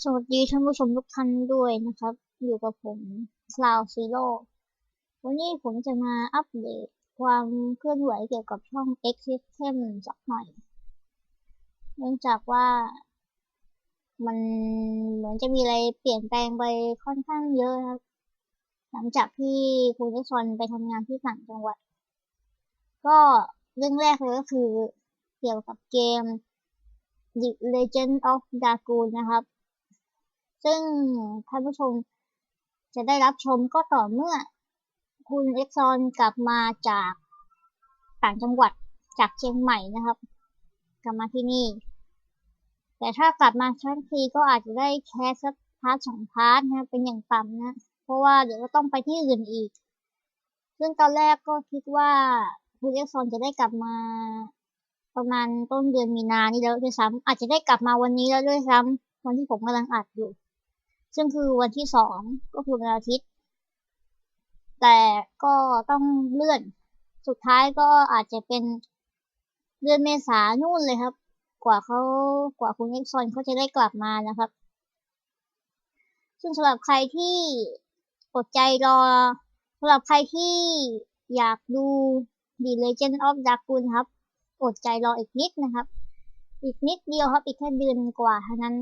สวัสดีท่านผู้ชมทุกท่านด้วยนะครับ อยู่กับผม Cloud Zero วันนี้ผมจะมาอัปเดตความเคลื่อนไหวเกี่ยวกับช่อง X System สักหน่อย เนื่องจากว่ามันเหมือนจะมีอะไรเปลี่ยนแปลงไปค่อนข้างเยอะครับ หลังจากที่คุณเอซอนไปทำงานที่ต่างจังหวัด ก็เรื่องแรกเลยก็คือเกี่ยวกับเกม The Legend of Dragoon นะครับ ซึ่งท่านผู้ชมจะได้รับชมก็ต่อเมื่อ คุณเอ็กซอนกลับมาจากต่างจังหวัดจากเชียงใหม่นะครับ กลับมาที่นี่ แต่ถ้ากลับมาทั้งทีก็อาจจะได้แค่สักพาร์ทสองพาร์ทนะเป็นอย่างต่ำนะ เพราะว่าเดี๋ยวก็ต้องไปที่อื่นอีก ซึ่งตอนแรกก็คิดว่าคุณเอ็กซอนจะได้กลับมาประมาณต้นเดือนมีนานี่แล้วด้วยซ้ำอาจจะได้กลับมาวันนี้แล้วด้วยซ้ำวันที่ผมกำลังอัดอยู่ ซึ่งคือวันที่สองก็คือวันอาทิตย์ แต่ก็ต้องเลื่อน สุดท้ายก็อาจจะเป็นเดือนเมษานู่นเลยครับ กว่าเขากว่าคุณเอ็กซอนเขาจะได้กลับมานะครับ ซึ่งสำหรับใครที่อดใจรอสำหรับใครที่อยากดู The Legend of Dragoon ครับ อดใจรออีกนิดนะครับ อีกนิดเดียวครับ อีกแค่เดือนกว่าเท่านั้น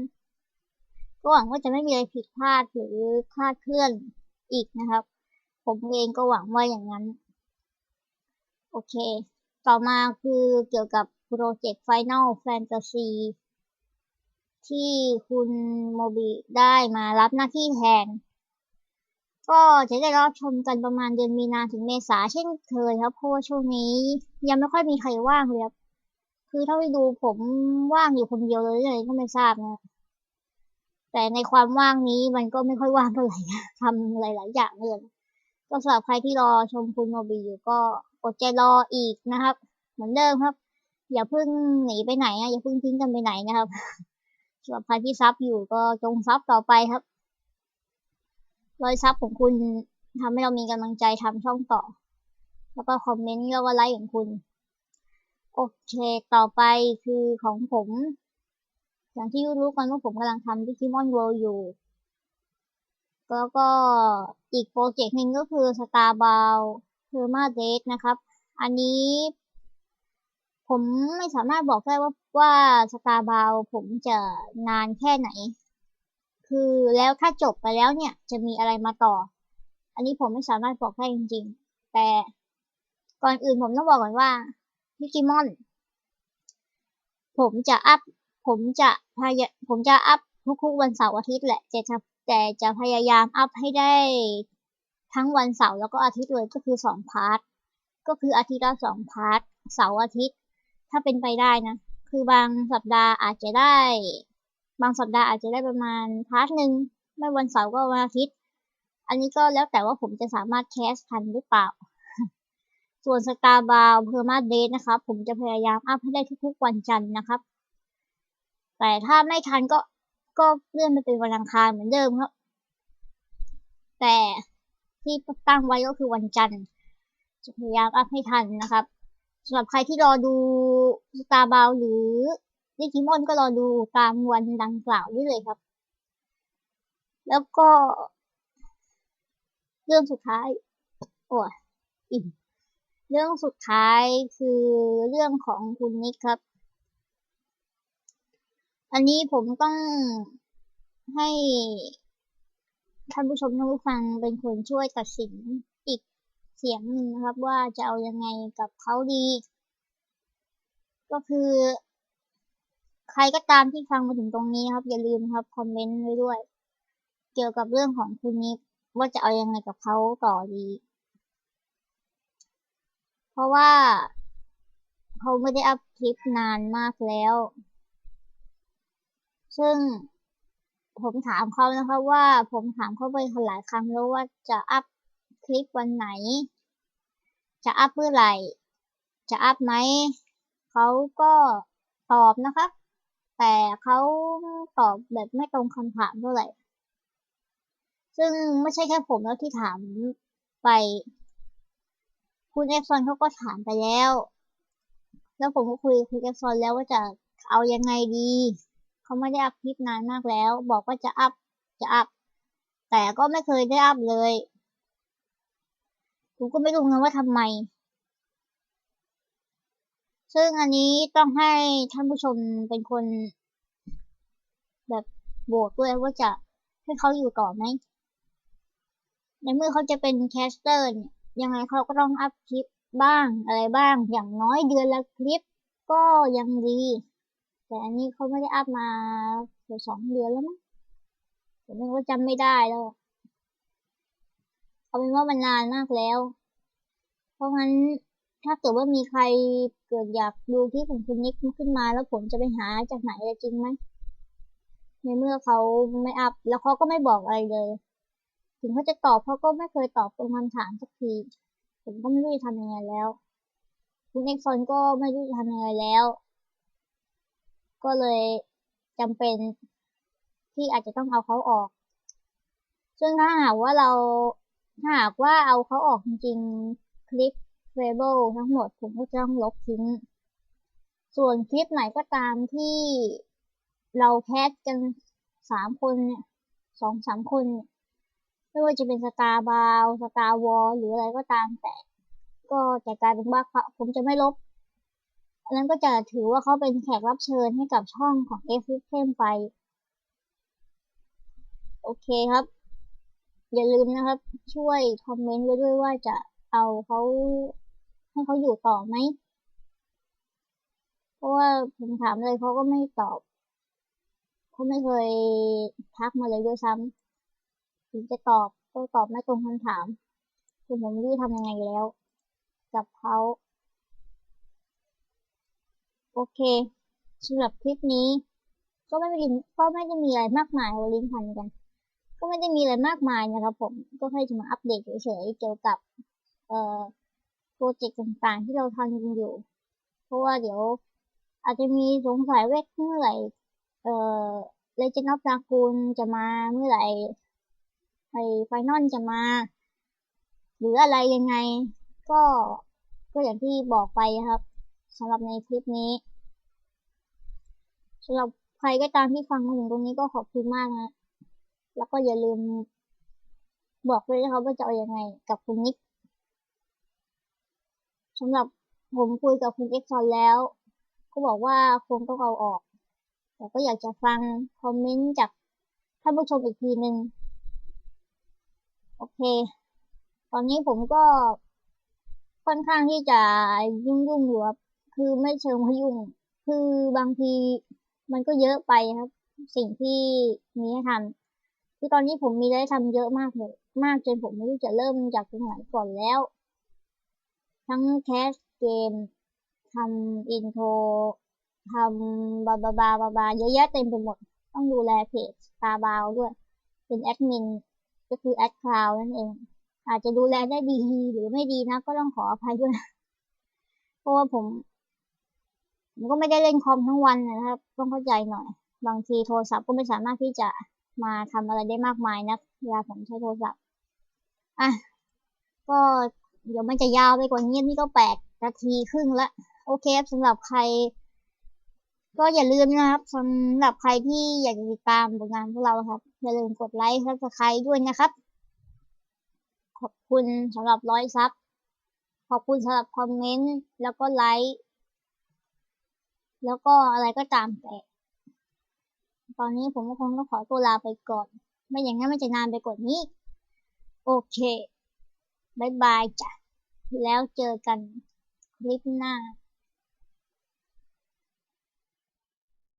ก็หวังว่าจะไม่มีอะไรผิดพลาดหรือคลาดเคลื่อนอีกนะครับ ผมเองก็หวังว่าอย่างนั้น โอเค ต่อมาคือเกี่ยวกับโปรเจกต์ Final Fantasy ที่คุณโมบิได้มารับหน้าที่แทน ก็จะได้รับชมกันประมาณเดือนมีนาถึงเมษาเช่นเคยครับ เพราะว่าช่วงนี้ยังไม่ค่อยมีใครว่างเลยครับ คือเท่าที่ดูผมว่างอยู่คนเดียวเลยเลยก็ไม่ทราบนะ แต่ในความว่างนี้มันก็ไม่ค่อยว่างเท่าไหร่ทำหลาย ๆ อย่างเลยก็สำหรับใครที่รอชมคุณโมบิอยู่ก็อดใจรออีกนะครับ เหมือนเดิมครับ อย่าเพิ่งหนีไปไหนอะอย่าเพิ่งทิ้งกันไปไหนนะครับสำหรับใครที่ซับอยู่ก็จงซับต่อไปครับรอยซับของคุณทำให้เรามีกำลังใจทำช่องต่อ แล้วก็คอมเมนต์แล้วก็ไลค์ของคุณ โอเค ต่อไปคือของผม อย่างที่รู้กันว่าผมกำลังทำดิจิมอนเวิลด์อยู่ แล้วก็อีกโปรเจกต์หนึ่งก็คือ Star b o u n p e r m a d a t e นะครับ อันนี้ ผมไม่สามารถบอกได้ว่าว่า Star b o u n ผมจะนานแค่ไหน คือแล้วถ้าจบไปแล้วเนี่ย จะมีอะไรมาต่อ อันนี้ผมไม่สามารถบอกได้จริง ๆ แต่ก่อนอื่นผมต้องบอกก่อนว่าดิจิมอนผมจะอัพ ผมจะพยผมจะอัพทุกๆวันเสาร์อาทิตย์แหละแต่จะแต่จะพยายามอัพให้ได้ทั้งวันเสาร์แล้วก็อาทิตย์เลยก็คือสองพาร์ทก็คืออาทิตย์ละสองพาร์ทเสาร์อาทิตย์ ถ้าเป็นไปได้นะ คือบางสัปดาห์อาจจะได้ บางสัปดาห์อาจจะได้ประมาณพาร์ทหนึ่งไม่วันเสาร์ก็วันอาทิตย์ อันนี้ก็แล้วแต่ว่าผมจะสามารถแคสทันหรือเปล่า ส่วน Star b o u n เพอร์มาเดทนะครับผมจะพยายามอัพให้ได้ทุกๆวันจันทร์นะครับ แต่ถ้าไม่ทันก็ก็เลื่อนไปเป็นวันอังคารเหมือนเดิมครับ แต่ที่ตั้งไว้ก็คือวันจันทร์จะพยายามอัพให้ทันนะครับสำหรับใครที่รอดู Star b o u n หรือดิจิมอนก็รอดูตามวันดังกล่าวได้เลยครับ แล้วก็ เรื่องสุดท้าย โอ้ยอิ่มเรื่องสุดท้ายคือเรื่องของคุณนิกครับ อันนี้ผมต้องให้ท่านผู้ชมท่านผู้ฟังเป็นคนช่วยตัดสินอีกเสียงหนึ่งนะครับ ว่าจะเอายังไงกับเขาดี ก็คือ ใครก็ตามที่ฟังมาถึงตรงนี้ครับ อย่าลืมครับคอมเมนต์ไว้ด้วย เกี่ยวกับเรื่องของคุณนิกว่าจะเอายังไงกับเขาต่อดี เพราะว่าเขาไม่ได้อัพคลิปนานมากแล้ว ซึ่งผมถามเขานะคะว่าผมถามเขาไปหลายครั้งแล้วว่าจะอัพคลิปวันไหน จะอัพเมื่อไหร่ จะอัพไหม เขาก็ตอบนะครับ แต่เขาตอบแบบไม่ตรงคำถามเท่าไหร่ ซึ่งไม่ใช่แค่ผมแล้วที่ถามไป คุณเอฟซอนเขาก็ถามไปแล้ว แล้วผมก็คุยคุณเอฟซอนแล้วว่าจะเอายังไงดี เขาไม่ได้อัพคลิปนานมากแล้ว บอกว่าจะอัพจะอัพแต่ก็ไม่เคยได้อัพเลยผมก็ไม่รู้นะว่าทำไม ซึ่งอันนี้ต้องให้ท่านผู้ชมเป็นคน แบบโหวตด้วยว่าจะให้เขาอยู่ต่อไหมในเมื่อเขาจะเป็นแคสเตอร์เนี่ยยังไงเขาก็ต้องอัพคลิปบ้างอะไรบ้างอย่างน้อยเดือนละคลิปก็ยังดี แต่อันนี้เขาไม่ได้อัพมาเกือบสองเดือนแล้วมั้งผมเองก็จำไม่ได้แล้วเอาเป็นว่ามันนานมากแล้ว เพราะงั้นถ้าเกิดว่ามีใครเกิดอยากดูคลิปของคุณนิกขึ้นมาแล้วผมจะไปหาจากไหนจริงไหมในเมื่อเขาไม่อัพแล้วเขาก็ไม่บอกอะไรเลย ถึงเขาจะตอบเขาก็ไม่เคยตอบตรงคำถามสักทีผมก็ไม่รู้จะทำยังไงแล้ว คุณเอกซอนก็ไม่รู้จะทำยังไงแล้ว ก็เลยจำเป็นที่อาจจะต้องเอาเขาออก ซึ่งถ้าหากว่าเราถ้าหากว่าเอาเขาออกจริงๆ คลิปเฟเบิลทั้งหมดผมก็จะต้องลบทิ้ง ส่วนคลิปไหนก็ตามที่เราแคสกันสามคนเนี่ยสองสามคน ไม่ว่าจะเป็นสตาร์บาวสตาร์วอลหรืออะไรก็ตามแต่ ก็จะกลายเป็นว่าผมจะไม่ลบ อันนั้นก็จะถือว่าเขาเป็นแขกรับเชิญให้กับช่องของ F เ m ไป โอเคครับ อย่าลืมนะครับ ช่วยคอมเมนต์ไว้ด้วยว่าจะเอาเขาให้เขาอยู่ต่อไหม เพราะว่าผมถามเลยเขาก็ไม่ตอบเขาไม่เคยทักมาเลยด้วยซ้ำถึงจะตอบก็ตอบไม่ตรงคำถามคือผมไม่รู้ทำยังไงแล้ว กับเขา เคสำหรับคลิปนี้ ก็ไม่ได้ก็ไม่ได้มีอะไรมากมายลิงก์พันกัน ก็ไม่ได้มีอะไรมากมายนะครับผมก็แค่จะมาอัปเดตเฉยๆเกี่ยวกับเอ่อโปรเจกต์ต่างๆ ที่เราทำกันอยู่ เพราะว่าเดี๋ยวอาจจะมีสงสัยว่าเมื่อไหร่เอ่อ Legend of Dragoon จะมาเมื่อไหร่ไอไฟนอลจะมา หรืออะไรยังไง ก็ก็อย่างที่บอกไปครับสำหรับในคลิปนี้ำหรับใครก็ตามที่ฟังมาถึงตรงนี้ก็ขอบคุณมากนะ แล้วก็อย่าลืม บอกด้วยนะครับว่าจะเอาอยัางไง กับคุณนิกสำหรับผมคุยกับคุณเอ็กซอนแล้ว ก็บอกว่าคงต้องเอาออก แต่ก็อยากจะฟังคอมเมนต์จากท่านผู้ชมอีกทีหนึ่งโอเค ตอนนี้ผมก็ค่อนข้างที่จะยุ่งยุ่งอยู่ครับคือไม่เชิงว่ายุ่ง คือบางที มันก็เยอะไปครับ สิ่งที่มีให้ทำคือตอนนี้ผมมีอะไรทำเยอะมากเลยมากจนผมไม่รู้จะเริ่มจากตรงไหนก่อนแล้ว ทั้งแคสเกมทำอินโทรทำบาบาบาบาบาเยอะแยะเต็มไปหมด ต้องดูแลเพจตาบาวด้วย เป็นแอดมินก็คือแอดคลาวนั่นเอง อาจจะดูแลได้ดีหรือไม่ดีนะ ก็ต้องขออภัยด้วย เพราะว่าผม ผมก็ไม่ได้เล่นคอมทั้งวันนะครับ ต้องเข้าใจหน่อย บางทีโทรศัพท์ก็ไม่สามารถที่จะมาทำอะไรได้มากมายนะเวลาผมใช้โทรศัพท์อะก็เดี๋ยวมันจะยาวไปกว่านี้นี่ก็แปดนาทีครึ่งละโอเคสำหรับใคร ก็อย่าลืมนะครับสำหรับใครที่อยากจะติดตามผลงานพวกเราครับ อย่าลืมกดไลค์ซับสไครต์ด้วยนะครับ ขอบคุณสำหรับร้อยซับขอบคุณสำหรับคอมเมนต์แล้วก็ไลค์ แล้วก็อะไรก็ตามแต่ตอนนี้ผมก็คงต้องขอตัวลาไปก่อน ไม่อย่างนั้นมันจะนานไปกว่านี้ โอเคบายบายจ้ะ แล้วเจอกันคลิปหน้า